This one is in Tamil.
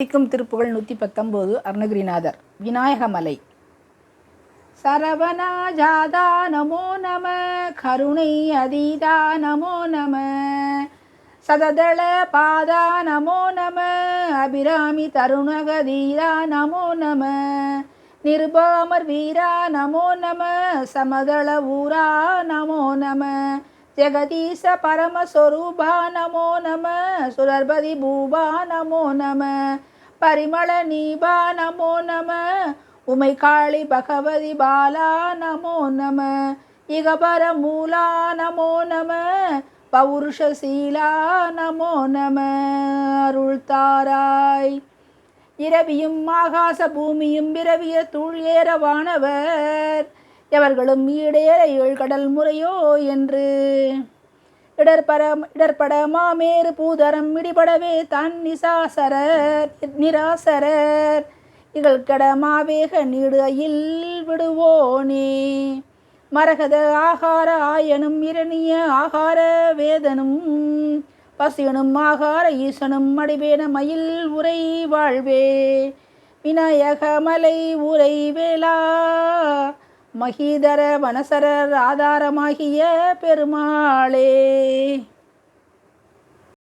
சிக்கும் திருப்புகள் நூற்றி பத்தொம்போது அருணகிரிநாதர் விநாயகமலை. சரவணாஜாதா நமோ நம கருணை அதீதா நமோ நம சததள பாதா நமோ நம அபிராமி தருணகதீரா நமோ நம நிருபாமர் வீரா நமோ நம சமதள ஊரா நமோ நம ஜெகதீச பரமஸ்வரூபா நமோ நம சுரர்பதி பூபா நமோ நம பரிமள நீபா நமோ நம உமை காளி பகவதி பாலா நமோ நம இகபர மூலா நமோ நம பௌருஷசீலா நமோ நம அருள்தாராய். இரவியும் ஆகாச பூமியும் விரவிய தூள் ஏறவானவர் எவர்களும் ஈடேற ஏழ்கடல் முறையோ என்று. இடர்பர இடர்பட மாமேறு பூதரம் இடிபடவே தான் நிசாசரர் நிராசரர். இகழ்கட மாவேக நீடு அயில் விடுவோனே. மரகத ஆகார ஆயனும் இரணிய ஆகார வேதனும் பசியனும் ஆகார ஈசனும் மடிவேன மயில் உரை வாழ்வே. விநாயக மலை உரை வேளா மகீதர வனசரர் ஆதாரமாகிய பெருமாளே.